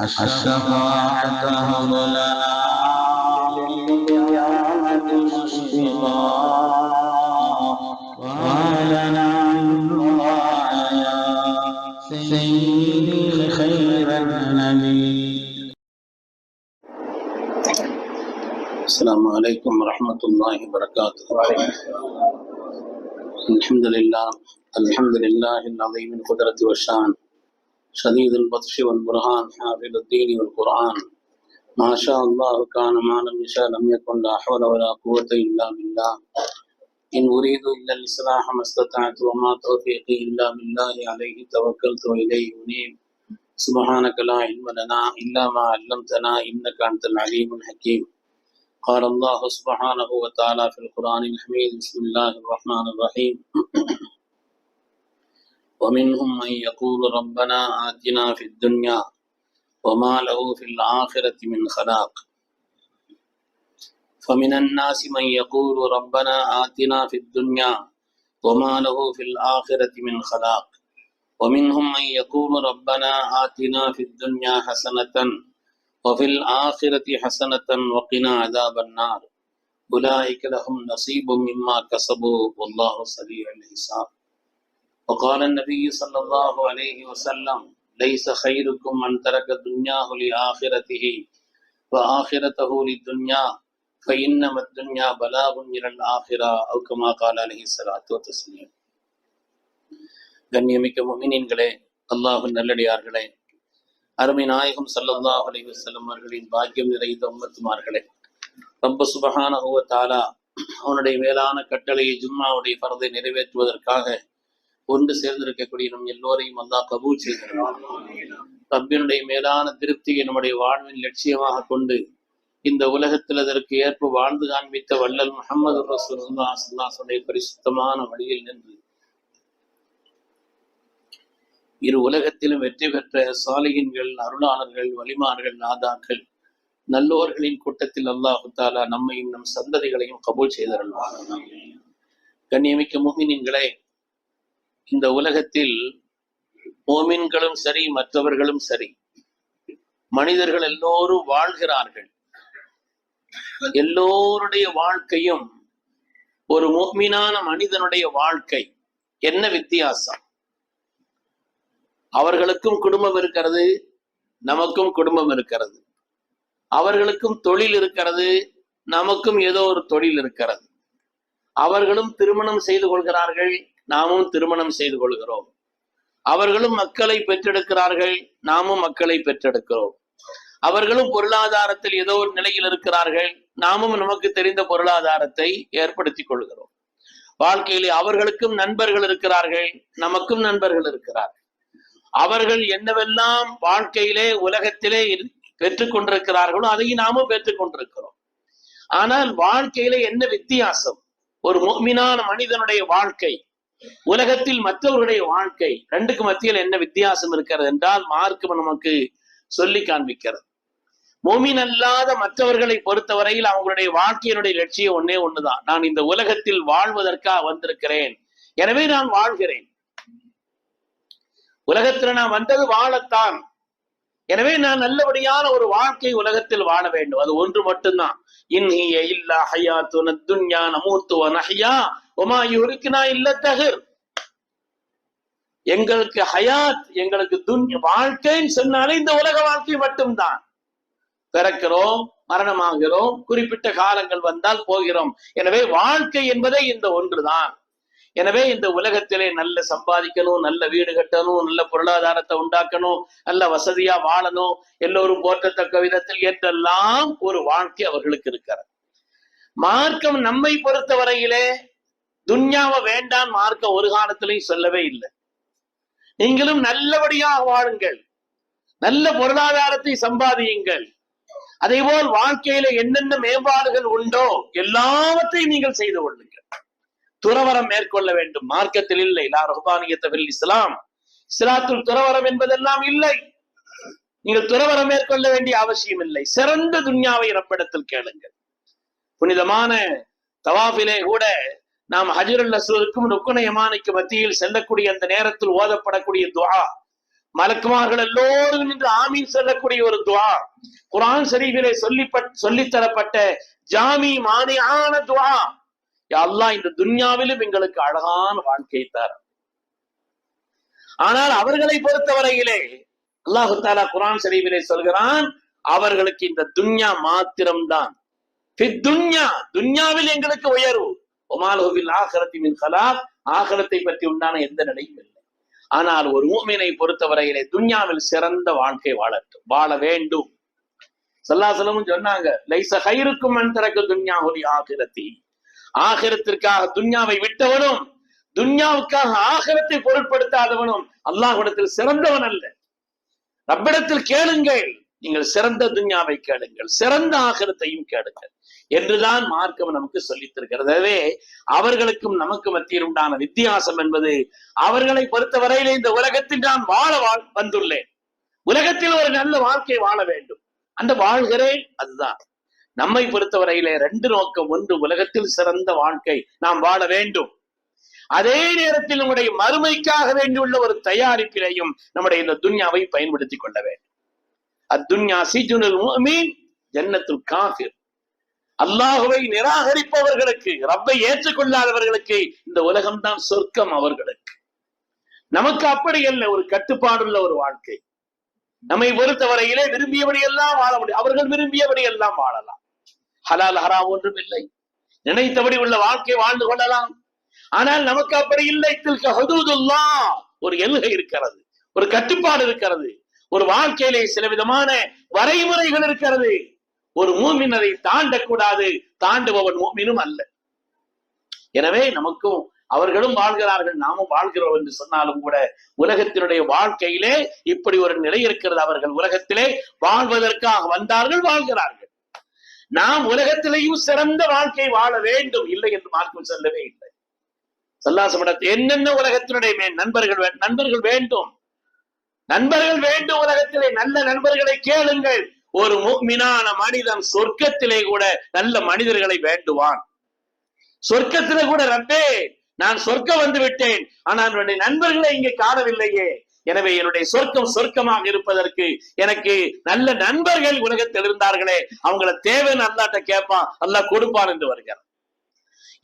الشفاعة هب لنا وهلنا من دعايا سيدي خير النبي السلام عليكم ورحمة الله وبركاته الحمد لله الحمد لله العظيم القدرة والشان شديد البطش والبرهان حافظ الدين والقرآن. ما شاء الله كان لم يشاء لم يكن لا حول ولا قوة إلا بالله. إن أريد إلا الإصلاح ما استطعت وما توفيقي إلا بالله عليه توكلت وإليه أنيب. سبحانك لا علم لنا إلا ما علمتنا إنك أنت العليم الحكيم. قال الله سبحانه وتعالى في القرآن الحميد بسم الله الرحمن الرحيم. ومنهم من يقول ربنا آتنا في الدنيا وما له في الآخرة من خلاق. فمن الناس من يقول ربنا آتنا في الدنيا وما له في الآخرة من خلاق. ومنهم من يقول ربنا آتنا في الدنيا حسنة وفي الآخرة حسنة وقنا عذاب النار. أولئك لهم نصيب مما كسبوا والله سريع الحساب. وقال النبي صلى الله عليه وسلم ليس خيركم من ترك دنياه لآخرته وآخرته للدنيا فإنما الدنيا بلاغ إلى الآخرة أو كما قال عليه الصلاة والتسليم கண்ணியமிக்க முமினின்களே அல்லாஹ் நல்லடியார்களே அருமை நாயகம் ஸல்லல்லாஹு அலைஹி வஸல்லம் அவர்களின் பாக்கியம் நிறைந்த உம்மத்துமார்களே ரப்ப சுபஹானஹு வ தஆலா அவனுடைய மேலான கட்டளையை ஜும்மாவுடைய ஃபர்தை நிறைவேற்றுவதற்காக ஒன்று சேர்ந்திருக்கக்கூடிய நம் எல்லோரையும் அல்லாஹ் கபூல் செய்கிறான். ரப்பினுடைய மேலான திருப்தியை நம்முடைய வாழ்வின் லட்சியமாக கொண்டு இந்த உலகத்தில் அதற்கு ஏற்ப வாழ்ந்து காண்பித்த வள்ளல் முகமது ரசூலுல்லாஹ் பரிசுத்தமான வழியில் நின்று இரு உலகத்திலும் வெற்றி பெற்ற சாலையின்கள் அருளாளர்கள் வலிமார்கள் நாதாக்கள் நல்லோர்களின் கூட்டத்தில் அல்லாஹு தாலா நம்மையும் நம் சந்ததிகளையும் கபூல் செய்தருள்வார் கண்ணியமிக்க மோமினின்களே இந்த உலகத்தில் மோமின்களும் சரி மற்றவர்களும் சரி மனிதர்கள் எல்லோரும் வாழ்கிறார்கள். எல்லோருடைய வாழ்க்கையும் ஒரு மோமினான மனிதனுடைய வாழ்க்கை. என்ன வித்தியாசம்? அவர்களுக்கும் குடும்பம் இருக்கிறது நமக்கும் குடும்பம் இருக்கிறது. அவர்களுக்கும் தொழில் இருக்கிறது நமக்கும் ஏதோ ஒரு தொழில் இருக்கிறது. அவர்களும் திருமணம் செய்து கொள்கிறார்கள் நாமும் திருமணம் செய்து கொள்கிறோம். அவர்களும் மக்களை பெற்றெடுக்கிறார்கள் நாமும் மக்களை பெற்றெடுக்கிறோம். அவர்களும் பொருளாதாரத்தில் ஏதோ ஒரு நிலையில் இருக்கிறார்கள் நாமும் நமக்கு தெரிந்த பொருளாதாரத்தை ஏற்படுத்தி கொள்கிறோம். வாழ்க்கையிலே அவர்களுக்கும் நண்பர்கள் இருக்கிறார்கள் நமக்கும் நண்பர்கள் இருக்கிறார்கள். அவர்கள் என்னவெல்லாம் வாழ்க்கையிலே உலகத்திலே பெற்றுக் கொண்டிருக்கிறார்களோ அதையும் நாமும் பெற்றுக் கொண்டிருக்கிறோம். ஆனால் வாழ்க்கையில என்ன வித்தியாசம்? ஒரு மீனான மனிதனுடைய வாழ்க்கை உலகத்தில் மற்றவர்களுடைய வாழ்க்கை ரெண்டுக்கு மத்தியில் என்ன வித்தியாசம் இருக்கிறது என்றால் மார்க்கம் நமக்கு சொல்லி காண்பிக்கிறது. மோமின் அல்லாத மற்றவர்களை பொறுத்தவரையில் அவங்களுடைய வாழ்க்கையினுடைய லட்சியம் ஒன்னே ஒண்ணுதான். நான் இந்த உலகத்தில் வாழ்வதற்காக வந்திருக்கிறேன். எனவே நான் வாழ்கிறேன். உலகத்துல நான் வந்தது வாழத்தான். எனவே நான் நல்லபடியான ஒரு வாழ்க்கை உலகத்தில் வாழ வேண்டும். அது ஒன்று மட்டும்தான். இன்ஹிய இல்லா ஹயாத்து நத்துன்யா நமூத்துவ நஹியா இல்ல தகர் எங்களுக்கு ஹயாத் எங்களுக்கு துன் வாழ்க்கைன்னு சொன்னாலே இந்த உலக வாழ்க்கை மட்டும்தான். பிறக்கிறோம் மரணமாகிறோம் குறிப்பிட்ட காலங்கள் வந்தால் போகிறோம். எனவே வாழ்க்கை என்பதே இந்த ஒன்றுதான். எனவே இந்த உலகத்திலே நல்ல சம்பாதிக்கணும் நல்ல வீடு கட்டணும் நல்ல பொருளாதாரத்தை உண்டாக்கணும் நல்ல வசதியா வாழணும் எல்லோரும் போற்றத்தக்க விதத்தில் என்றெல்லாம் ஒரு வாழ்க்கை அவர்களுக்கு இருக்கிறது. மார்க்கம் நம்மை பொறுத்தவரையிலே துன்யாவை வேண்டாம் மார்க்கம் ஒரு காலத்திலையும் சொல்லவே இல்லை. நீங்களும் நல்லபடியாக வாழுங்கள். நல்ல பொருளாதாரத்தை சம்பாதியுங்கள். அதே போல் வாழ்க்கையில என்னென்ன மேம்பாடுகள் உண்டோ எல்லாவற்றையும் நீங்கள் செய்து கொள்ளுங்கள். துறவரம் மேற்கொள்ள வேண்டும். மார்க்கத்தில் இல்லை. லா ரஹ்பானியத்தவில் இஸ்லாம். இஸ்லாத்துல் துறவரம் என்பதெல்லாம் இல்லை. நீங்கள் துறவரம் மேற்கொள்ள வேண்டிய அவசியம் இல்லை. சிறந்த துன்யாவை இனப்பிடத்தில் கேளுங்கள். புனிதமான தவாஃபிலே கூட நாம் ஹஜருல் அஸ்வதுக்கும் ருக்குன மத்தியில் செல்லக்கூடிய அந்த நேரத்தில் ஓதப்படக்கூடிய துவா மலக்குமார்கள் எல்லோரும் நின்று ஆமீன் சொல்லக்கூடிய ஒரு துவா குரான் ஷரீஃபிலே சொல்லி சொல்லித் தரப்பட்ட ஜாமி மானியான துவா அல்லா இந்த துன்யாவிலும் எங்களுக்கு அழகான வாழ்க்கையை தார் ஆனால் அவர்களை பொறுத்தவரையிலே அல்லாஹு தாலா குரான் ஷரீஃபிலே சொல்கிறான் அவர்களுக்கு இந்த துன்யா மாத்திரம்தான். துன்யா துன்யாவில் எங்களுக்கு உயர்வு. ஒமாலோவில் ஆகரத்தி மின் கலாக் ஆகரத்தை பற்றி உண்டான எந்த நிலையும் இல்லை. ஆனால் ஒரு ஊமினை பொறுத்தவரையிலே துன்யாவில் சிறந்த வாழ்க்கை வாழட்டும். வாழ வேண்டும். சல்லாசலமும் சொன்னாங்க லைச ஹைருக்கும் மண் திறக்கு துன்யா ஒலி ஆகிரத்தி ஆகிரத்திற்காக துன்யாவை விட்டவனும் துன்யாவுக்காக ஆகிரத்தை பொருட்படுத்தாதவனும் அல்லாஹ்விடத்தில் சிறந்தவன் அல்ல. ரப்பிடத்தில் கேளுங்கள் நீங்கள் சிறந்த துன்யாவை கேளுங்கள் சிறந்த ஆகிரத்தையும் கேளுங்கள் என்றுதான் மார்க்கம் நமக்கு சொல்லித்திருக்கிறதவே அவர்களுக்கும் நமக்கு மத்தியில் உண்டான வித்தியாசம் என்பது அவர்களை பொறுத்தவரையிலே இந்த உலகத்தில் நான் வாழ வாழ் வந்துள்ளேன். உலகத்தில் ஒரு நல்ல வாழ்க்கை வாழ வேண்டும். அந்த வாழ்கிறேன் அதுதான். நம்மை பொறுத்தவரையிலே ரெண்டு நோக்கம். ஒன்று உலகத்தில் சிறந்த வாழ்க்கை. நாம் வாழ வேண்டும். அதே நேரத்தில் நம்முடைய மறுமைக்காக வேண்டியுள்ள ஒரு தயாரிப்பிலையும் நம்முடைய இந்த துன்யாவை பயன்படுத்திக் கொள்ள வேண்டும். அத்துன்யா சீஜுனல் முஃமின் ஜன்னத்துல் காஃபிர். அல்லாஹுவை நிராகரிப்பவர்களுக்கு ரப்பை ஏற்றுக்கொள்ளாதவர்களுக்கு இந்த உலகம்தான் சொர்க்கம் அவர்களுக்கு. நமக்கு அப்படி அல்ல ஒரு கட்டுப்பாடுள்ள ஒரு வாழ்க்கை. நம்மை பொறுத்தவரையிலே விரும்பியபடி எல்லாம் வாழ முடியும். அவர்கள் விரும்பியபடி எல்லாம் வாழலாம். ஹலால் ஹராம் ஒன்றும் இல்லை. நினைத்தபடி உள்ள வாழ்க்கை வாழ்ந்து கொள்ளலாம். ஆனால் நமக்கு அப்படி இல்லை. தில்க ஒரு எல்கை இருக்கிறது. ஒரு கட்டுப்பாடு இருக்கிறது. ஒரு வாழ்க்கையிலே சில விதமான வரைமுறைகள் இருக்கிறது. ஒரு மூமின் அதை தாண்டக்கூடாது. தாண்டுபவன் மூமினும் அல்ல. எனவே நமக்கும் அவர்களும் வாழ்கிறார்கள். நாமும் வாழ்கிறோம் என்று சொன்னாலும் கூட உலகத்தினுடைய வாழ்க்கையிலே இப்படி ஒரு நிலை இருக்கிறது. அவர்கள் உலகத்திலே வாழ்வதற்காக வந்தார்கள் வாழ்கிறார்கள். நாம் உலகத்திலேயும் சிறந்த வாழ்க்கை வாழ வேண்டும். இல்லை என்று மார்க்கம் சொல்லவே இல்லை. சல்லாசமிடத்தில் என்னென்ன உலகத்தினுடைய நண்பர்கள் நண்பர்கள் வேண்டும். நண்பர்கள் வேண்டும் உலகத்திலே நல்ல நண்பர்களை கேளுங்கள். ஒரு முக்மினான மனிதன் சொர்க்கத்திலே கூட நல்ல மனிதர்களை வேண்டுவான். சொர்க்கத்திலே கூட ரப்பே நான் சொர்க்கம் வந்து விட்டேன். ஆனால் என்னுடைய நண்பர்களை இங்கே காணவில்லையே. எனவே என்னுடைய சொர்க்கம் சொர்க்கமாக இருப்பதற்கு எனக்கு நல்ல நண்பர்கள் உலகத்தில் இருந்தார்களே அவங்கள தேவைன்னு அல்லாட்ட கேட்பான் அல்லாஹ் கொடுப்பான் என்று வருகிறார்.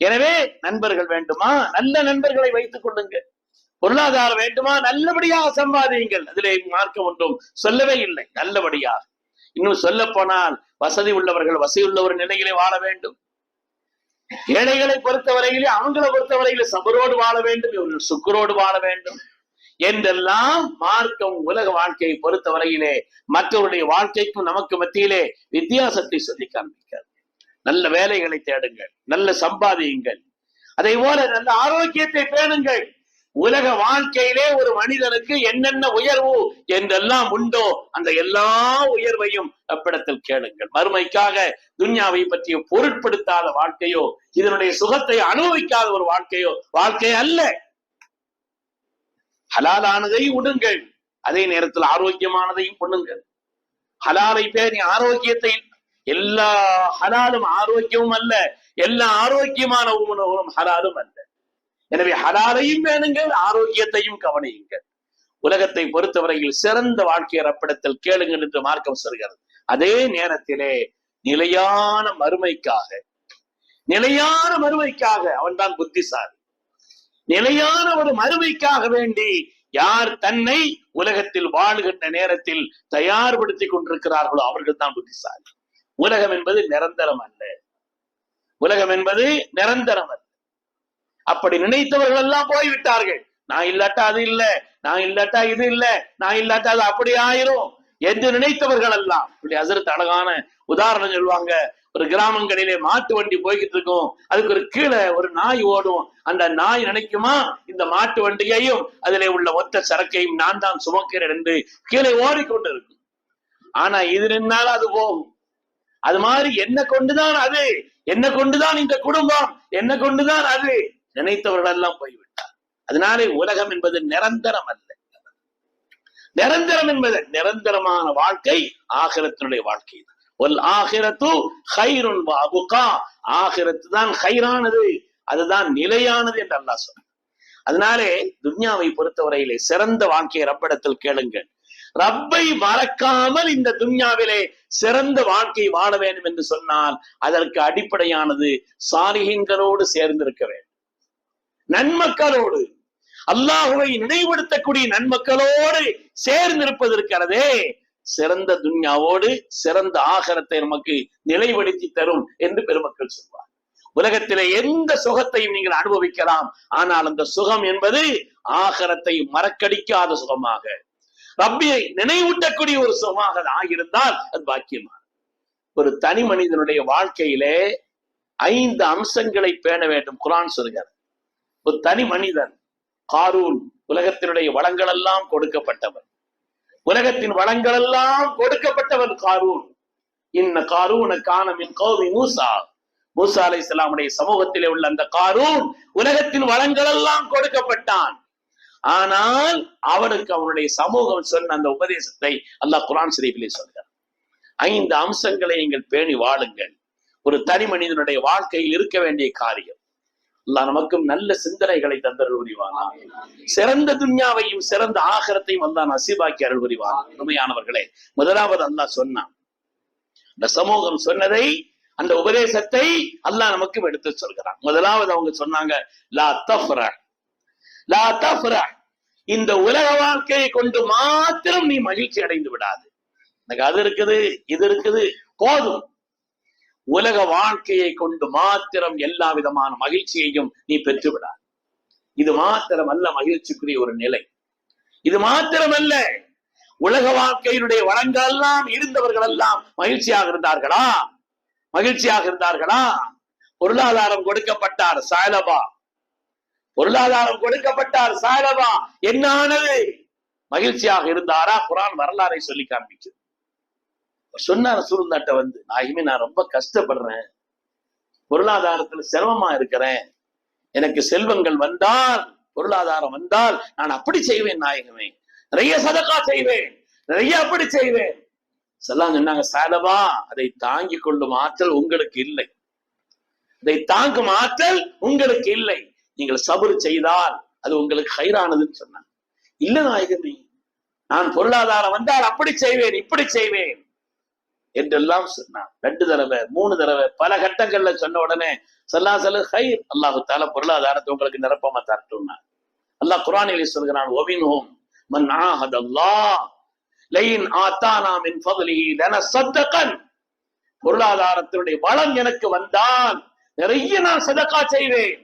எனவே நண்பர்கள் வேண்டுமா? நல்ல நண்பர்களை வைத்துக் கொள்ளுங்க பொருளாதாரம் வேண்டுமா? நல்லபடியாக சம்பாதியுங்கள். அதிலே மார்க்கம் ஒன்றும் சொல்லவே இல்லை. நல்லபடியாக. இன்னும் சொல்ல போனால் வசதி உள்ளவர்கள் வசதி உள்ள ஒரு நிலையிலே வாழ வேண்டும். ஏழைகளை பொறுத்தவரையிலே அவங்களை பொறுத்தவரையிலே சபரோடு வாழ வேண்டும். இவர்கள் சுக்கரோடு வாழ வேண்டும். என்றெல்லாம் மார்க்கம் உலக வாழ்க்கையை பொறுத்தவரையிலே மற்றவருடைய வாழ்க்கைக்கும் நமக்கு மத்தியிலே வித்தியாசத்தை சொல்லி காண்பிக்கிறது. நல்ல வேலைகளை தேடுங்கள் நல்ல சம்பாதியுங்கள் அதே போல நல்ல ஆரோக்கியத்தை பேணுங்கள். உலக வாழ்க்கையிலே ஒரு மனிதனுக்கு என்னென்ன உயர்வு என்றெல்லாம் உண்டோ அந்த எல்லா உயர்வையும் அப்பிடத்தில் கேளுங்கள். மறுமைக்காக துன்யாவை பற்றிய பொருட்படுத்தாத வாழ்க்கையோ இதனுடைய சுகத்தை அனுபவிக்காத ஒரு வாழ்க்கையோ வாழ்க்கை அல்ல. ஹலாலானதை உடுங்கள். அதே நேரத்தில் ஆரோக்கியமானதையும் பண்ணுங்கள் ஹலாலை பேணி ஆரோக்கியத்தை எல்லா ஹலாலும் ஆரோக்கியமும் அல்ல எல்லா ஆரோக்கியமான உணவும் ஹலாலும் அல்ல. எனவே ஹலாலையும் வேணுங்கள் ஆரோக்கியத்தையும் கவனியுங்கள். உலகத்தை பொறுத்தவரையில் சிறந்த வாழ்க்கை ரப்பிடத்தில் கேளுங்கள் என்று மார்க்கம் சொல்கிறது. அதே நேரத்திலே நிலையான மறுமைக்காக நிலையான மறுமைக்காக அவன்தான் புத்திசாலி. நிலையான ஒரு மறுமைக்காக வேண்டி யார் தன்னை உலகத்தில் வாழ்கின்ற நேரத்தில் தயார்படுத்திக் கொண்டிருக்கிறார்களோ அவர்கள் தான் புத்திசாலி. உலகம் என்பது நிரந்தரம் அல்ல. உலகம் என்பது நிரந்தரம் அல்ல. அப்படி நினைத்தவர்கள் எல்லாம் போய்விட்டார்கள். நான் இல்லாட்டா அது இல்ல நான் இல்லாட்டா இது இல்ல நான் இல்லாட்டா அது அப்படி ஆயிரும். என்று நினைத்தவர்கள் எல்லாம் இப்படி அசரத்து அழகான உதாரணம் சொல்லுவாங்க. ஒரு கிராமங்களிலே மாட்டு வண்டி போய்கிட்டு இருக்கும். அதுக்கு ஒரு கீழே ஒரு நாய் ஓடும். அந்த நாய் நினைக்குமா? இந்த மாட்டு வண்டியையும் அதிலே உள்ள ஒத்த சரக்கையும் நான் தான் சுமக்கிறேன் என்று கீழே ஓடிக்கொண்டு இருக்கும் ஆனா இது நின்னாலும் அது போகும். அது மாதிரி என்ன கொண்டுதான் அது? என்ன கொண்டுதான் இந்த குடும்பம்? என்ன கொண்டுதான் அது? நினைத்தவர்கள் எல்லாம் போய்விட்டார். அதனாலே உலகம் என்பது நிரந்தரம் அல்ல. நிரந்தரம் என்பது நிரந்தரமான வாழ்க்கை ஆகிரத்தினுடைய வாழ்க்கை ஒல் ஆகிரத்து ஹைருன் அபுகா. ஆகிரத்து தான் ஹைரானது அதுதான் நிலையானது என்று அல்லாஹ் சொன்ன அதனாலே துன்யாவை பொறுத்தவரையிலே சிறந்த வாழ்க்கையை ரப்பிடத்தில் கேளுங்கள். ரப்பை மறக்காமல் இந்த துன்யாவிலே சிறந்த வாழ்க்கை வாழ வேண்டும் என்று சொன்னால் அதற்கு அடிப்படையானது சாலிகங்களோடு சேர்ந்திருக்க வேண்டும். நன்மக்களோடு அல்லாஹுவை நினைவுபடுத்தக்கூடிய நன்மக்களோடு சேர்ந்திருப்பது இருக்கிறதே சிறந்த துன்யாவோடு சிறந்த ஆகரத்தை நமக்கு நிலைப்படுத்தி தரும் என்று பெருமக்கள் சொல்வார். உலகத்திலே எந்த சுகத்தையும் நீங்கள் அனுபவிக்கலாம். ஆனால் அந்த சுகம் என்பது ஆகரத்தை மறக்கடிக்காத சுகமாக. ரப்பியை நினைவூட்டக்கூடிய ஒரு சுகமாக ஆகியிருந்தால் அது பாக்கியமா ஒரு தனி மனிதனுடைய வாழ்க்கையிலே ஐந்து அம்சங்களை பேண வேண்டும். குரான் சொல்கிறார் ஒரு தனி மனிதன் காரூன் உலகத்தினுடைய வளங்கள் எல்லாம் கொடுக்கப்பட்டவன். உலகத்தின் வளங்கள் எல்லாம் கொடுக்கப்பட்டவன் காரூன். இன்ன காரூன காணமின் கோவி மூசா. மூசா அலை இஸ்லாமுடைய சமூகத்திலே உள்ள அந்த காரூன் உலகத்தின் வளங்கள் எல்லாம் கொடுக்கப்பட்டான். ஆனால் அவனுக்கு அவனுடைய சமூகம் சொன்ன அந்த உபதேசத்தை அல்லாஹ் குரான் ஷரீஃபிலே சொல்கிறார் ஐந்து அம்சங்களை நீங்கள் பேணி வாழுங்கள். ஒரு தனி மனிதனுடைய வாழ்க்கையில் இருக்க வேண்டிய காரியம். அல்லாஹ் நமக்கும் நல்ல சிந்தனைகளை தந்தருள் புரிவானா. சிறந்த துன்யாவையும் சிறந்த ஆகரத்தையும் அல்லாஹ் நசீபாக்கி அருள் புரிவானா. உண்மையானவர்களே முதலாவது அல்லாஹ் சொன்னான். இந்த சமூகம் சொன்னதை அந்த உபதேசத்தை அல்லாஹ் நமக்கும் எடுத்து சொல்கிறான். முதலாவது அவங்க சொன்னாங்க லா தஃப்ர லா தஃப்ர இந்த உலக வாழ்க்கையை கொண்டு மாத்திரம் நீ மகிழ்ச்சி அடைந்து விடாது. எனக்கு அது இருக்குது இது இருக்குது போதும். உலக வாழ்க்கையை கொண்டு மாத்திரம் எல்லா விதமான மகிழ்ச்சியையும் நீ பெற்றுவிடாது. இது மாத்திரம் அல்ல மகிழ்ச்சிக்குரிய ஒரு நிலை. இது மாத்திரமல்ல உலக வாழ்க்கையினுடைய வளங்கள் எல்லாம் இருந்தவர்கள் எல்லாம் மகிழ்ச்சியாக இருந்தார்களா? மகிழ்ச்சியாக இருந்தார்களா? பொருளாதாரம் கொடுக்கப்பட்டார் சாயலபா. பொருளாதாரம் கொடுக்கப்பட்டார் சாயலபா. என்ன ஆனது மகிழ்ச்சியாக இருந்தாரா? குரான் வரலாறை சொல்லி காண்பிச்சு சொன்னார் சூழ்நாட்டை வந்து நாயுமே நான் ரொம்ப கஷ்டப்படுறேன். பொருளாதாரத்துல சிரமமா இருக்கிறேன். எனக்கு செல்வங்கள் வந்தால் பொருளாதாரம் வந்தால் நான் அப்படி செய்வேன் நாயகமே. நிறைய சதக்கா செய்வேன். நிறைய அப்படி செய்வேன். செல்லாம் சொன்னாங்க சாலவா அதை தாங்கி கொள்ளும் ஆற்றல் உங்களுக்கு இல்லை. இதை தாங்கும் ஆற்றல் உங்களுக்கு இல்லை. நீங்கள் சபுறு செய்தால் அது உங்களுக்கு ஹைரானதுன்னு சொன்னாங்க. இல்ல நாயகமே. நான் பொருளாதாரம் வந்தால் அப்படி செய்வேன் இப்படி செய்வேன். என்றெல்லாம் சொன்னான். ரெண்டு தடவை மூணு தடவை பல கட்டங்கள்ல சொன்ன உடனே சல்லா சல்லு ஹைர் அல்லாஹு தால பொருளாதாரத்தை உங்களுக்கு நிரப்பமா தரட்டும்னா. அல்லாஹ் குரானிலே சொல்கிறான் ஒவினும் மன் ஆஹத் அல்லாஹ் லைன் ஆத்தானா மின் ஃபضலிஹி லனஸத்தகன் பொருளாதாரத்தினுடைய வளம் எனக்கு வந்தால் நிறைய நான் சதக்கா செய்வேன்.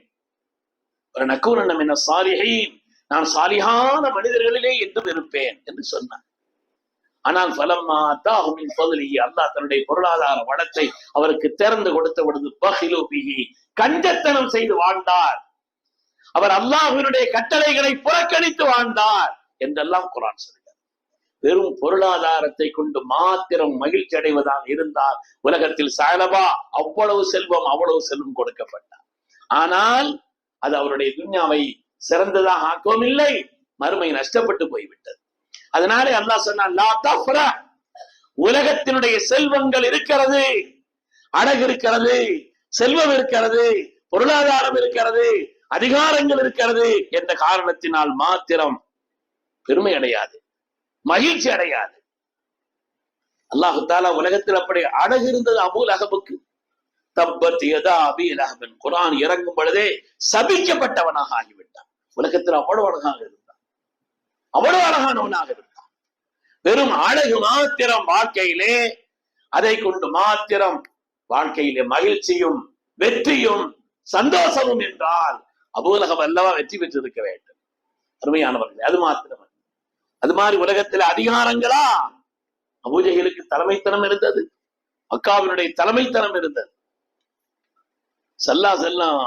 ஒரு நக்கூரன் என்ன சாலிஹீன். நான் சாலிகான மனிதர்களிலே என்றும் இருப்பேன் என்று சொன்னான். ஆனால் பலம்மா தாகுமின் பகுதியை அல்லாஹ் தன்னுடைய பொருளாதார வளத்தை அவருக்கு திறந்து கொடுத்த பொழுது பகிலு பிகி கஞ்சத்தனம் செய்து வாழ்ந்தார். அவர் அல்லாஹினுடைய கட்டளைகளை புறக்கணித்து வாழ்ந்தார் என்றெல்லாம் குரான் சொல்கிறார். வெறும் பொருளாதாரத்தை கொண்டு மாத்திரம் மகிழ்ச்சி அடைவதாக இருந்தால் உலகத்தில் சாலபா அவ்வளவு செல்வம் அவ்வளவு செல்வம் கொடுக்கப்பட்டார். ஆனால் அது அவருடைய துன்யாவை சிறந்ததாக ஆக்கவும் இல்லை மறுமை நஷ்டப்பட்டு போய்விட்டது. அதனாலே அல்லாஹ் சொன்னான் உலகத்தினுடைய செல்வங்கள் இருக்கிறது அழகு இருக்கிறது செல்வம் இருக்கிறது பொருளாதாரம் இருக்கிறது அதிகாரங்கள் இருக்கிறது என்ற காரணத்தினால் மாத்திரம் பெருமை அடையாது மகிழ்ச்சி அடையாது. அல்லாஹு தாலா உலகத்தில் அப்படி அழகு இருந்தது அபுல் அகபுக்கு தப்பத் யதா குரான் இறங்கும் பொழுதே சபிக்கப்பட்டவனாக ஆகிவிட்டான். உலகத்தில் அவ்வளவு அழகாக இருந்தது அவ்வளவு அழகானவனாக இருந்தான். வெறும் அழகு மாத்திரம் வாழ்க்கையிலே அதை கொண்டு மாத்திரம் வாழ்க்கையிலே மகிழ்ச்சியும் வெற்றியும் சந்தோஷமும் என்றால் அபூலகம் அல்லவா வெற்றி பெற்றிருக்க வேண்டும். அருமையானவர்கள் அது மாத்திரம் அது மாதிரி உலகத்தில் அதிகாரங்களா? அபூஜைகளுக்கு தலைமைத்தனம் இருந்தது. அக்காவினுடைய தலைமைத்தனம் இருந்தது. சல்லா செல்லாம்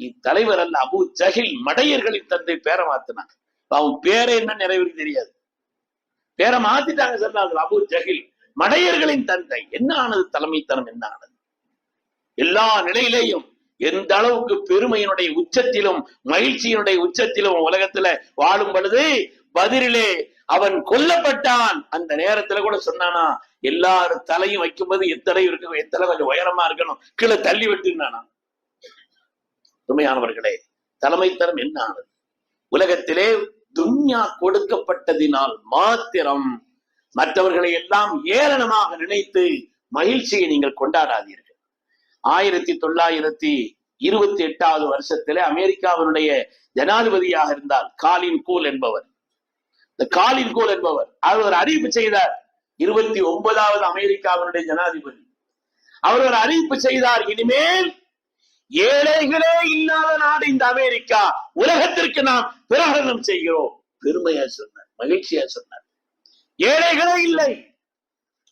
இத்தலைவர் அல்ல அபு ஜஹில் மடையர்களின் தந்தை பேர மாத்தினான் அவன் பேரே என்ன நிறைவேறி தெரியாது. பேரை மாத்திட்டாங்க சொன்னாங்க அபு ஜஹில் மடையர்களின் தந்தை. என்ன ஆனது? தலைமைத்தனம் என்ன ஆனது? எல்லா நிலையிலேயும் எந்த அளவுக்கு பெருமையினுடைய உச்சத்திலும் மகிழ்ச்சியினுடைய உச்சத்திலும் உலகத்துல வாழும் பொழுது பதிரிலே அவன் கொல்லப்பட்டான். அந்த நேரத்துல கூட சொன்னானா எல்லாரும் தலையும் வைக்கும்போது எத்தனை இருக்கு எத்தனை கொஞ்சம் உயரமா இருக்கணும் கீழே தள்ளி விட்டுனானா உண்மையானவர்களே தலைமைத்தனம் என்ன ஆனது? உலகத்திலே துன்யா கொடுக்கப்பட்டதினால் மாத்திரம் மற்றவர்களை எல்லாம் ஏளனமாக நினைத்து மகிழ்ச்சியை நீங்கள் கொண்டாடாதீர்கள். ஆயிரத்தி தொள்ளாயிரத்தி இருபத்தி எட்டாவது வருஷத்துல அமெரிக்காவினுடைய ஜனாதிபதியாக இருந்தால் காலின் கூல் என்பவர். இந்த காலின் கூல் என்பவர் அவர் ஒரு அறிவிப்பு செய்தார். இருபத்தி ஒன்பதாவது அமெரிக்காவினுடைய ஜனாதிபதி. அவர் ஒரு அறிவிப்பு செய்தார் இனிமேல் ஏழைகளே இல்லாத நாடு இந்த அமெரிக்கா. உலகத்திற்கு நாம் பிரகடனம் செய்கிறோம். பெருமையா சொன்னார் மகிழ்ச்சியா சொன்னார். ஏழைகளே இல்லை.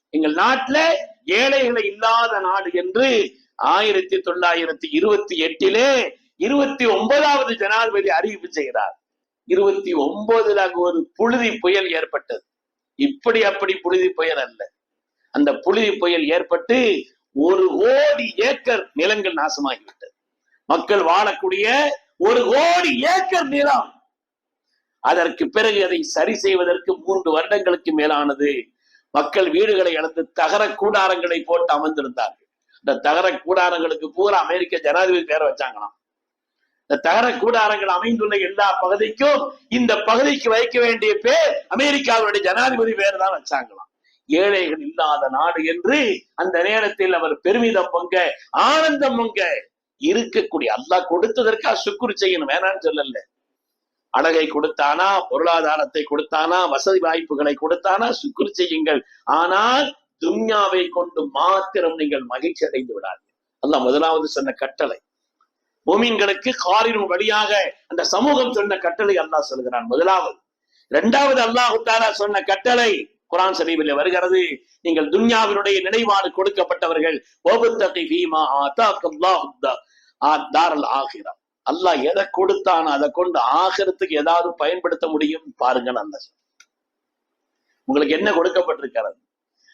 எங்கள் நாட்டுல ஏழைகளை இல்லாத நாடு என்று ஆயிரத்தி தொள்ளாயிரத்தி இருபத்தி எட்டிலே இருபத்தி ஒன்பதாவது ஜனாதிபதி அறிவிப்பு செய்கிறார். இருபத்தி ஒன்பதுல அங்கு ஒரு புழுதி புயல் ஏற்பட்டது. இப்படி அப்படி புழுதி புயல் அல்ல. அந்த புழுதி புயல் ஏற்பட்டு ஒரு கோடி ஏக்கர் நிலங்கள் நாசமாகிவிட்டது. மக்கள் வாழக்கூடிய ஒரு கோடி ஏக்கர் நிலம். அதற்கு பிறகு அதை சரி செய்வதற்கு மூன்று வருடங்களுக்கு மேலானது மக்கள் வீடுகளை இழந்து தகர கூடாரங்களை போட்டு அமர்ந்திருந்தார்கள். இந்த தகர கூடாரங்களுக்கு பூரா அமெரிக்க ஜனாதிபதி பேரை வச்சாங்களாம். இந்த தகர கூடாரங்கள் அமைந்துள்ள எல்லா பகுதிக்கும் இந்த பகுதிக்கு வைக்க வேண்டிய பேர் அமெரிக்காவுடைய ஜனாதிபதி பேர் தான் வச்சாங்களாம். ஏழைகள் இல்லாத நாடு என்று அந்த நேரத்தில் அவர் பெருமிதம் பொங்க ஆனந்தம் பொங்க இருக்கக்கூடிய அல்லாஹ் கொடுத்ததற்கா சுக்குரு செய்யணும் வேணான்னு சொல்லல. அழகை கொடுத்தானா பொருளாதாரத்தை கொடுத்தானா வசதி வாய்ப்புகளை கொடுத்தானா சுக்குரு செய்யுங்கள். ஆனால் துன்யாவை கொண்டு மாத்திரம் நீங்கள் மகிழ்ச்சி அடைந்து விடாதீர்கள். அல்லாஹ் முதலாவது சொன்ன கட்டளை. பூமின்களுக்கு காரின் வழியாக அந்த சமூகம் சொன்ன கட்டளை அல்லாஹ் சொல்கிறான். முதலாவது. இரண்டாவது அல்லாஹு தாரா சொன்ன கட்டளை குரான் சமீபில் வருகிறது. நீங்கள் துன்யாவினுடைய நினைவாடு கொடுக்கப்பட்டவர்கள். ஓபுத்தகி அல்லாஹ் எதை கொடுத்தானோ அதை கொண்டு ஆகிறதுக்கு ஏதாவது பயன்படுத்த முடியும்? பாருங்க அந்த உங்களுக்கு என்ன கொடுக்கப்பட்டிருக்கிறது?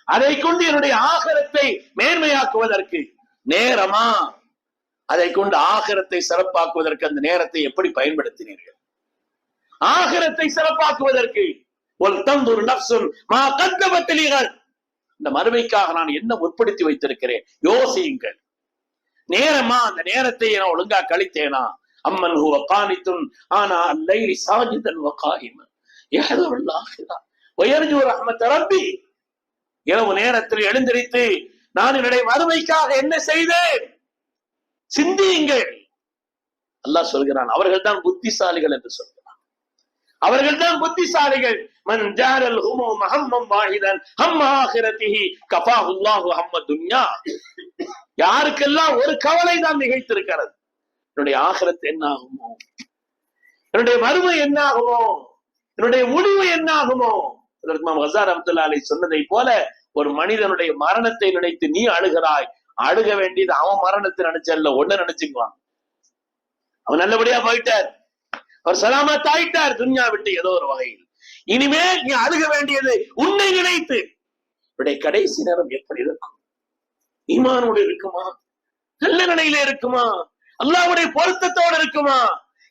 அதை கொண்டு என்னுடைய ஆகரத்தை மேன்மையாக்குவதற்கு நேரமா? அதை கொண்டு ஆகரத்தை சிறப்பாக்குவதற்கு அந்த நேரத்தை எப்படி பயன்படுத்தினீர்கள்? ஆகரத்தை சிறப்பாக்குவதற்கு ஒரு நப்சும் மா கத்தபத்திலீர்கள் இந்த மறுமைக்காக நான் என்ன முற்படுத்தி வைத்திருக்கிறேன்? யோசியுங்கள். நேரமா அந்த நேரத்தை நான் ஒழுங்கா கழித்தேனா? அம்மன் ஹுவ காணித்துன் ஆனா லைலி சாஜிதன் வகாயிமன் யஹதுல் ஆஹிரா வயர்ஜு ரப்பி. இரவு நேரத்தில் எழுந்திருத்து நான் என்னுடைய மறுமைக்காக என்ன செய்தேன்? சிந்தியுங்கள். அல்லாஹ் சொல்கிறான் அவர்கள் தான் புத்திசாலிகள் என்று சொல்கிறான். அவர்கள் தான் புத்திசாலிகள் மஞ்சாரல் ஹுமோ மஹம்மம் வாஹிதன் ஹம் ஆகிரதிஹி கஃபாஹுல்லாஹு ஹம்ம துன்யா. யாருக்கெல்லாம் ஒரு கவலை தான் நிகழ்த்திருக்கிறது? என்னுடைய ஆகிரத்து என்ன ஆகுமோ என்னுடைய மறுமை என்ன ஆகுமோ என்னுடைய முடிவு என்ன ஆகுமோ அதற்கு ஹசார் அப்துல்லா அலி சொன்னதை போல ஒரு மனிதனுடைய மரணத்தை நினைத்து நீ அழுகிறாய். அழுக வேண்டியது அவன் மரணத்தை நினைச்சல்ல ஒண்ணு நினைச்சுக்குவான். அவன் நல்லபடியா போயிட்டார். அவர் சலாமத் தாயிட்டார் துன்யா விட்டு ஏதோ ஒரு வகையில். இனிமேல் நீ அழுக வேண்டியது உன்னை நினைத்து. இப்படி கடைசி நேரம் எப்படி இருக்கும்? ஈமானோடு இருக்குமா? நல்ல நிலையில இருக்குமா? அல்லாவுடைய பொருத்தத்தோடு இருக்குமா?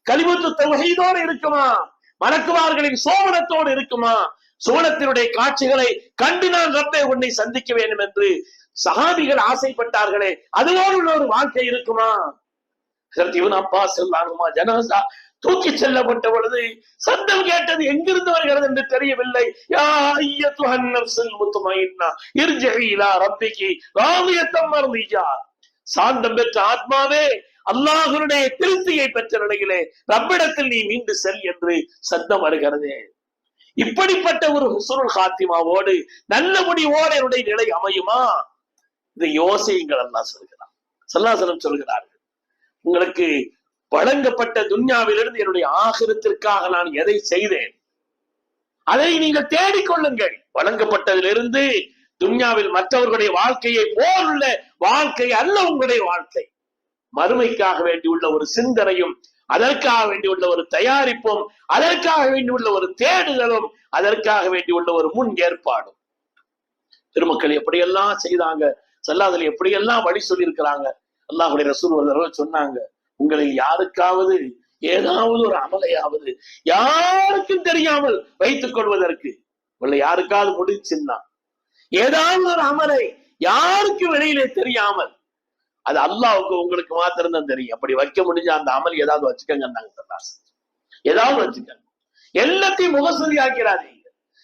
கலிமுத்து தொகைதோடு இருக்குமா? மலக்குமார்களின் சோமனத்தோடு இருக்குமா? சோழத்தினுடைய காட்சிகளை கண்டு நான் ரப்பை உன்னை சந்திக்க வேண்டும் என்று சஹாபிகள் ஆசைப்பட்டார்களே. அதுவோடு ஒரு வாழ்க்கை இருக்குமா? இவன் அப்பா அப்பாஸ் சொல்லானுமா ஜனாசா தூக்கி செல்லப்பட்ட பொழுது சத்தம் கேட்டது எங்கிருந்து வருகிறது என்று தெரியவில்லை. யா ஐயத்துஹன் நஃப்ஸுல் முத்மயின்னா இர்ஜிஇ இலா ரப்பிகி சாந்தம் பெற்ற ஆத்மாவே அல்லாஹ்வுடைய திருப்தியை பெற்ற நிலையிலே ரப்பிடத்தில் நீ மீண்டு செல் என்று சத்தம் வருகிறது. இப்படிப்பட்ட ஒரு சுருள் ஹாத்திமாவோடு நல்ல முடிவோடு என்னுடைய நிலை அமையுமா? இதை யோசியுங்கள் அல்லாஹ் சொல்கிறார் சல்லாசலம் சொல்கிறார்கள். உங்களுக்கு வழங்கப்பட்ட துன்யாவிலிருந்து என்னுடைய ஆகிரத்திற்காக நான் எதை செய்தேன்? அதை நீங்கள் தேடிக்கொள்ளுங்கள் வழங்கப்பட்டதிலிருந்து துன்யாவில் மற்றவர்களுடைய வாழ்க்கையை போலுள்ள வாழ்க்கை அல்ல உங்களுடைய வாழ்க்கை. மறுமைக்காக வேண்டியுள்ள ஒரு சிந்தனையும் அதற்காக வேண்டியுள்ள ஒரு தயாரிப்பும் அதற்காக வேண்டியுள்ள ஒரு தேடுதலும் அதற்காக வேண்டியுள்ள ஒரு முன் ஏற்பாடும். திருமக்கள் எப்படியெல்லாம் செய்தாங்க செல்லாதல் எப்படியெல்லாம் வழி சொல்லியிருக்கிறாங்க அல்லாஹுடைய ரசூல் சொன்னாங்க உங்களில் யாருக்காவது ஏதாவது ஒரு அமலையாவது யாருக்கும் தெரியாமல் வைத்துக் கொள்வதற்கு உங்களை யாருக்காவது முடிச்சுன்னா ஏதாவது ஒரு அமலை யாருக்கு வெளியிலே தெரியாமல் அது அல்லாவுக்கு உங்களுக்கு மாத்திரம் தான் தெரியும். அப்படி வைக்க முடிஞ்ச அந்த அமல் ஏதாவது வச்சுக்கங்க ஏதாவது வச்சுக்கங்க. எல்லாத்தையும் முகஸ்துதி ஆக்கிறாதீங்க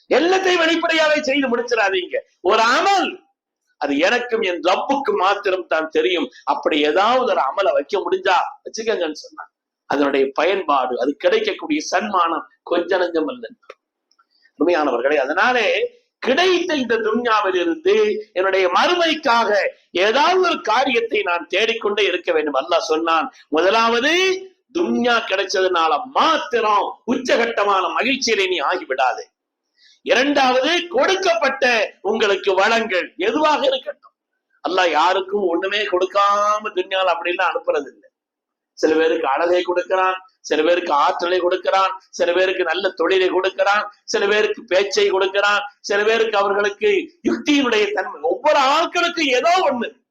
எல்லாத்தையும் வெளிப்படையாவே செய்து முடிச்சிடாதீங்க. ஒரு அமல் அது எனக்கும் என் ரப்புக்கு மாத்திரம் தான் தெரியும். அப்படி ஏதாவது ஒரு அமலை வைக்க முடிஞ்சா வச்சுக்கங்கன்னு சொன்னான். அதனுடைய பயன்பாடு அது கிடைக்கக்கூடிய சன்மானம் கொஞ்ச நஞ்சம் அல்ல. உண்மையானவர்களே அதனாலே கிடைத்த இந்த துன்யாவில் இருந்து என்னுடைய மறுமைக்காக ஏதாவது ஒரு காரியத்தை நான் தேடிக்கொண்டே இருக்க வேண்டும். அல்லாஹ் சொன்னான் முதலாவது துன்யா கிடைச்சதுனால மாத்திரம் உச்சகட்டமான மகிழ்ச்சியிலே நீ ஆகிவிடாது. இரண்டாவது கொடுக்கப்பட்ட உங்களுக்கு வளங்கள் எதுவாக இருக்கட்டும். அல்லாஹ் யாருக்கும் ஒண்ணுமே கொடுக்காம துன்யால் அப்படிலாம் அனுப்புறது இல்லை சில பேருக்கு அழகை கொடுக்கிறான் சில பேருக்கு ஆற்றலை கொடுக்கிறான் சில பேருக்கு நல்ல தொழிலை கொடுக்கிறான் சில பேருக்கு பேச்சை கொடுக்கிறான் சில பேருக்கு அவர்களுக்கு யுக்தியினுடைய தன்மை. ஒவ்வொரு ஆட்களுக்கும் ஏதோ ஒண்ணு.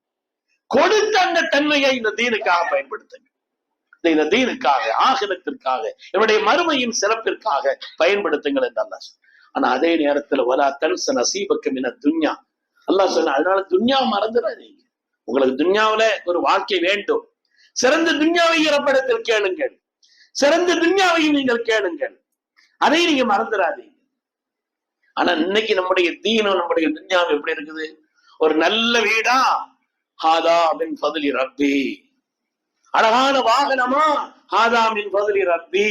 கொடுத்த அந்த தன்மையை இந்த தீனுக்காக பயன்படுத்துங்க. இந்த- இந்த தீனுக்காக ஆகலத்திற்காக என்னுடைய மறுமையின் சிறப்பிற்காக பயன்படுத்துங்கள் என்று ஆனா அதே நேரத்துல வலா தன்ச நசீபக்கு மின துன்யா. அல்லாஹ் சொன்ன அதனால துன்யா மறந்துடாதீங்க உங்களுக்கு துன்யாவில ஒரு வாழ்க்கை வேண்டும். சிறந்த துன்யாவை இறப்படத்தில் கேளுங்கள். சிறந்த துன்யாவையும் நீங்கள் கேளுங்கள். அதை நீங்க மறந்துடாதீங்க ஆனா இன்னைக்கு நம்முடைய தீனம் நம்முடைய துன்யாவும் எப்படி இருக்குது? ஒரு நல்ல வீடா? ஹாதா மின் பதிலி ரப்பி. அழகான வாகனமா? ஹாதா மின் பதிலி ரப்பி.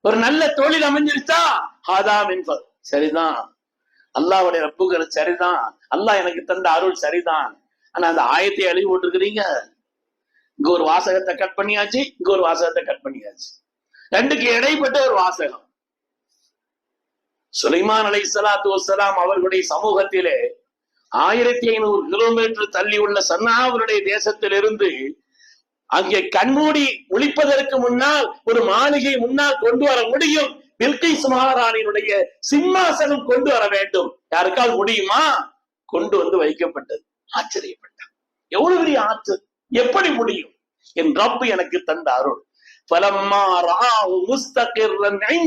ஒரு நல்ல தொழில் அமைஞ்சிருச்சா? ஹாதா மின் சரிதான். அல்லாவுடைய ரப்புகள் சரிதான். அல்லாஹ் எனக்கு தந்த அருள் சரிதான். ஆனா அந்த ஆயத்தை அழிவு போட்டிருக்கிறீங்க? இங்க ஒரு வாசகத்தை கட் பண்ணியாச்சு இங்க ஒரு வாசகத்தை கட் பண்ணியாச்சு. ரெண்டுக்கு இடைப்பட்ட ஒரு வாசகம். சுலைமான் அலை சலாத்து வசலாம் அவர்களுடைய சமூகத்திலே ஆயிரத்தி ஐநூறு கிலோமீட்டர் தள்ளி உள்ள சன்னாவுடைய தேசத்திலிருந்து அங்கே கண்மூடி ஒழிப்பதற்கு முன்னால் ஒரு மாளிகை முன்னால் கொண்டு வர முடியும் பில்கிஸ் மகாராணியினுடைய சிம்மாசனம் கொண்டு வர வேண்டும். யாருக்காவது முடியுமா? கொண்டு வந்து வைக்கப்பட்டது. ஆச்சரியப்பட்டார். எவ்வளவு பெரிய ஆற்றல்? எப்படி முடியும்? என் ரப்பு எனக்கு தந்த அருள். பலம்மா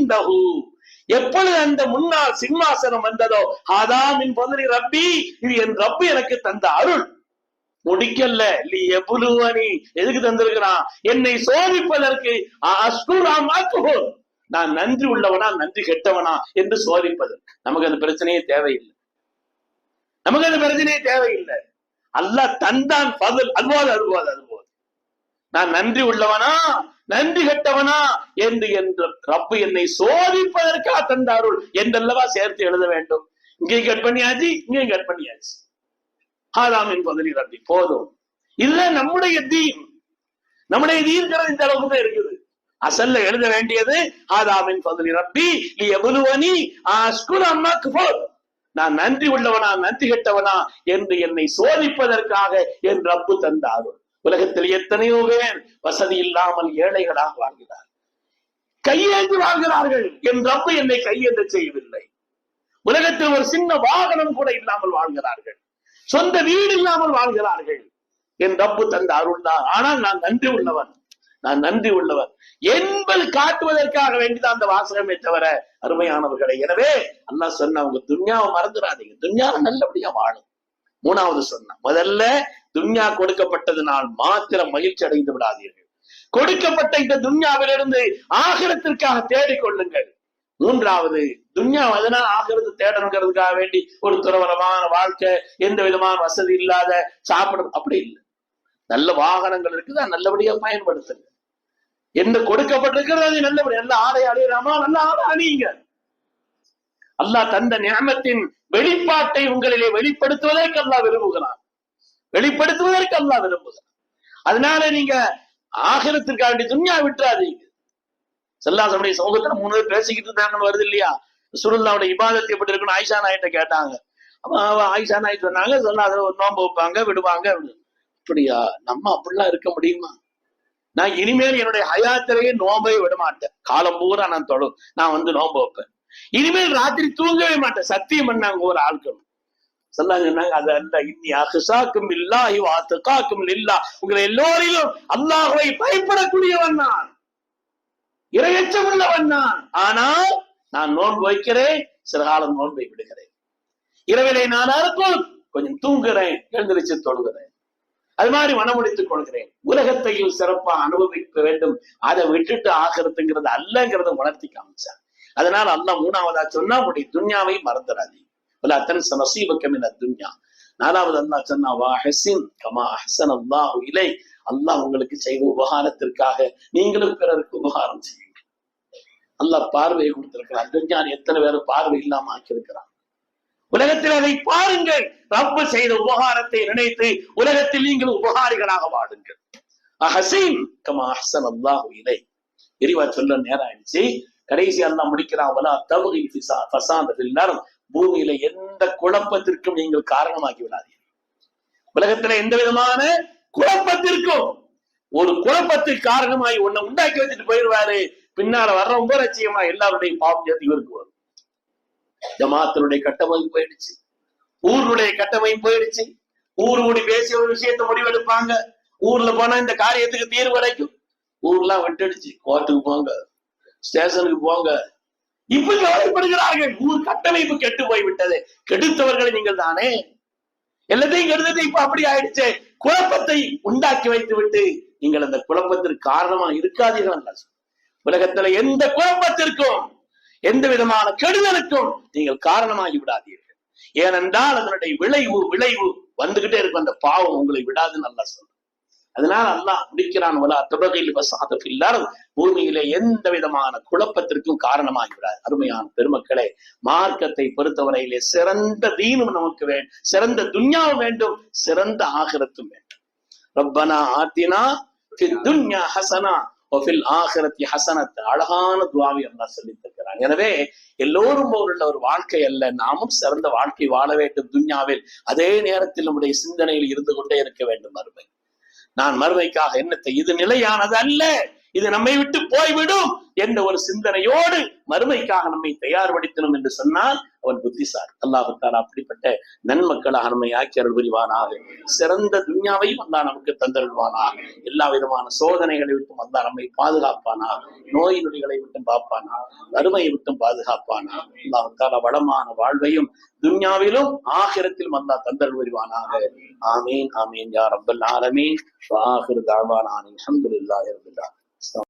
ராஹு எப்பொழுது அந்த முன்னால் சிம்மாசனம் வந்ததோ? ஆதாமின் பதனி ரப்பி. இது என் ரப்பு எனக்கு தந்த அருள். முடிக்கல நீ எவ்வளவு எதுக்கு தந்திருக்கிறான்? என்னை சோதிப்பதற்கு. அஸ்குராமாக்குவோம் நான் நன்றி உள்ளவனா நன்றி கெட்டவனா என்று சோதிப்பது. நமக்கு அந்த பிரச்சனையே தேவையில்லை. நமக்கு அந்த பிரச்சனையே தேவையில்லை. அல்லாஹ் தந்தான் பதில் அல்வாது அதுபோது அதுபோது நான் நன்றி உள்ளவனா நன்றி கெட்டவனா என்று என்று ரப்பு என்னை சோதிப்பதற்காக தந்த அருள் என்றல்லவா சேர்த்து எழுத வேண்டும். இங்கேயும் கட் பண்ணியாச்சு இங்கேயும் கட் பண்ணியாச்சு. ஆதாம் என்பதில் ரப்பி போதும். இல்ல நம்முடைய தீம் நம்முடைய தீர்க்கிறது இந்த அளவுக்கு தான் இருக்குது. அசல்ல எழுத வேண்டியது ஆதாமின் பதவி ரப்பி நீ எவ்வளவனி அஸ்குல் அம்மாக்கு போ நான் நன்றி உள்ளவனா நன்றி கெட்டவனா என்று என்னை சோதிப்பதற்காக என் ரப்பு தந்தார். உலகத்தில் எத்தனையோ பேர் வசதி இல்லாமல் ஏழைகளாக வாழ்கிறார் கையேந்து வாழ்கிறார்கள். என் ரப்பு என்னை கையேந்த செய்யவில்லை. உலகத்தில் ஒரு சின்ன வாகனம் கூட இல்லாமல் வாழ்கிறார்கள். சொந்த வீடு இல்லாமல் வாழ்கிறார்கள். என் ரப்பு தந்த அருள் தான் ஆனால் நான் நன்றி உள்ளவன். நான் நன்றி உள்ளவர். என்பது காட்டுவதற்காக வேண்டிதான் அந்த வாசகமே தவிர அருமையானவர்களை. எனவே அல்லா சொன்ன அவங்க துன்யாவை மறந்துடாதீங்க துன்யாவை நல்லபடியா வாழும். மூணாவது சொன்ன முதல்ல துன்யா கொடுக்கப்பட்டதுனால் மாத்திரம் மகிழ்ச்சி அடைந்து விடாதீர்கள். கொடுக்கப்பட்ட இந்த துன்யாவிலிருந்து ஆகிரத்திற்காக தேடிக்கொள்ளுங்கள். மூன்றாவது துன்யா அதனால் ஆகிறது தேடணுங்கிறதுக்காக வேண்டி ஒரு துறவரமான வாழ்க்கை எந்த விதமான வசதி இல்லாத சாப்பிடும் அப்படி இல்லை. நல்ல வாகனங்கள் இருக்குது? நல்லபடியா பயன்படுத்துங்க. என்ன கொடுக்கப்பட்டிருக்கிறது. அது நல்லபடி நல்ல ஆடை அழியிறாமா நல்ல ஆடை அணியுங்க அல்லாஹ் தந்த நியமத்தின் வெளிப்பாட்டை உங்களிலே வெளிப்படுத்துவதற்கு அல்லாஹ் விரும்புகிறான். வெளிப்படுத்துவதற்கு அல்லாஹ் விரும்புகிறான். அதனால நீங்க ஆகிரத்திற்காக துன்யா விட்டுறாதீங்க. செல்லாசனுடைய சமூகத்துல மூணு பேர் பேசிக்கிட்டு இருந்தாங்கன்னு வருது இல்லையா? சுருல்லாவுடைய இபாதத்து எப்படி இருக்குன்னு ஆயிஷா நாயிட்ட கேட்டாங்க. அவ ஆயிஷா நாயிட்டு சொன்னாங்க சொல்லாத ஒரு நோன்பு வைப்பாங்க விடுவாங்க அப்படியா? நம்ம அப்படிலாம் இருக்க முடியுமா? நான் இனிமேல் என்னுடைய ஹயாத்திலேயே நோம்பை விட மாட்டேன் காலம் பூரா நான் தொழு நான் வந்து நோன்பு வைப்பேன். இனிமேல் ராத்திரி தூங்கவே மாட்டேன். சத்தியம் பண்ணாங்க ஒரு ஆட்கள் சொன்னாங்க சொன்னாங்க அது அல்ல இன்னி அஹ்சாக்கும் இல்லாஹி வாத்துகாக்கும் இல்லா உங்களை எல்லோரிலும் அல்லாஹை பயப்படக்கூடியவன் நான். இரையச்சம் உள்ளவன் நான். ஆனால் நான் நோன்பு வைக்கிறேன் சில காலம் நோன்பை விடுகிறேன். இரவிலை நான் அறுக்கும் கொஞ்சம் தூங்குறேன் எழுந்திருச்சு தொழுகிறேன். அது மாதிரி மனமுடித்துக் கொள்கிறேன். உலகத்தையும் சிறப்பா அனுபவிக்க வேண்டும். அதை விட்டுட்டு ஆகிறதுங்கிறது அல்லங்கிறத உணர்த்தி காமிச்சார். அதனால அல்ல மூணாவதா சொன்னா உடைய துன்யாவை மறந்துடாதீங்க அத்தனை அத்தன் நசீபக்கம் துன்யா. நாலாவது அல்லா சொன்னா வா ஹசின் கமா ஹசன் அல்லாஹு இலை. அல்லாஹ் உங்களுக்கு செய்த உபகாரத்திற்காக நீங்களும் பிறருக்கு உபகாரம் செய்யுங்க அல்லாஹ் பார்வையை கொடுத்திருக்கிறான். துன்யான் எத்தனை பேரும் பார்வை இல்லாம ஆக்கியிருக்கிறான். உலகத்தில் அதை பாருங்கள். ரப்பு செய்த உபகாரத்தை நினைத்து உலகத்தில் நீங்கள் உபகாரிகளாக வாடுங்கள் அஹசீன் கமா அஹ்சன் அல்லாஹு இலை விரிவா சொல்ல நேரம் ஆயிடுச்சு கடைசி அல்லாஹ் முடிக்கிறான் வலா தவகி நேரம் பூமியில எந்த குழப்பத்திற்கும் நீங்கள் காரணமாகி விடாதீர்கள். உலகத்துல எந்த விதமான குழப்பத்திற்கும் ஒரு குழப்பத்துக்கு காரணமாய் உன்னை உண்டாக்கி வச்சுட்டு போயிடுவாரு. பின்னால வர்றவங்க லட்சியமா எல்லாருடைய பாவம் சேர்த்து இவருக்கு வரும். ஜமாத்தினுடைய கட்டமைப்பு போயிடுச்சு. ஊருடைய கட்டமைப்பு போயிடுச்சு. ஊர் கூடி பேசி ஒரு விஷயத்த முடிவெடுப்பாங்க. ஊர்ல போனா இந்த காரியத்துக்கு தீர்வு கிடைக்கும். ஊர்லாம் வெட்டடிச்சு. கோர்ட்டுக்கு போங்க. ஸ்டேஷனுக்கு போங்க. இப்படி கவலைப்படுகிறார்கள் ஊர் கட்டமைப்பு கெட்டு போய் விட்டது கெடுத்தவர்கள் நீங்கள் தானே? எல்லாத்தையும் கெடுத்தது இப்ப அப்படி ஆயிடுச்சு. குழப்பத்தை உண்டாக்கி வைத்து விட்டு நீங்கள் அந்த குழப்பத்திற்கு காரணமா இருக்காதீர்கள். உலகத்துல எந்த குழப்பத்திற்கும் எந்த விதமான கெடுதலுக்கும் நீங்கள் காரணமாகி விடாதீர்கள். ஏனென்றால் அதனுடைய விளைவு விளைவு வந்துகிட்டே இருக்கும். அந்த பாவம் உங்களை விடாதுன்னு நல்லா சொல்ற அதனால அல்லாஹ் முடிக்கிறான். வலா துபகையில் வசாதத்தில் பூமியிலே எந்த விதமான குழப்பத்திற்கும் காரணமாகி விடாது. அருமையான பெருமக்களே மார்க்கத்தை பொறுத்தவரையிலே சிறந்த தீனும் நமக்கு வேண்டும் சிறந்த துன்யாவும் வேண்டும் சிறந்த ஆகிரத்தும் வேண்டும். ரப்பனா ஆத்தினா துன்யா ஹசனா. அழகான துவாவி அல்லா சொல்லித் எனவே எல்லோரும் போருள்ள ஒரு வாழ்க்கை அல்ல. நாமும் சிறந்த வாழ்க்கை வாழ வேண்டும் துன்யாவில். அதே நேரத்தில் நம்முடைய சிந்தனையில் இருந்து கொண்டே இருக்க வேண்டும் மறுமை. நான் மறுமைக்காக என்னத்தை? இது நிலையானது அல்ல. இது நம்மை விட்டு போய்விடும் என்ற ஒரு சிந்தனையோடு மறுமைக்காக நம்மை தயார்படுத்தணும் என்று சொன்னால் அவன் புத்திசார் அல்லாஹுத்தால் அப்படிப்பட்ட நன்மக்களாக நம்மை ஆக்கியர்கள் புரிவானாக சிறந்த துன்யாவையும் அல்லா நமக்கு தந்தருள்வானாக. எல்லா விதமான சோதனைகளை விட்டும் அல்லா நம்மை பாதுகாப்பானா நோய் நொடிகளை விட்டும் பார்ப்பானா வறுமையை விட்டும் பாதுகாப்பானா அல்லாஹுத்தால வளமான வாழ்வையும் துன்யாவிலும் ஆகிரத்திலும் அல்லா தந்தருள் புரிவானாக ஆமீன் ஆமீன் யார் அப்பல் ஆலமீன். ஆஹிர் தாவானான் அல்ஹம்துலில்லாஹி ரப்பில் ஆலமீன்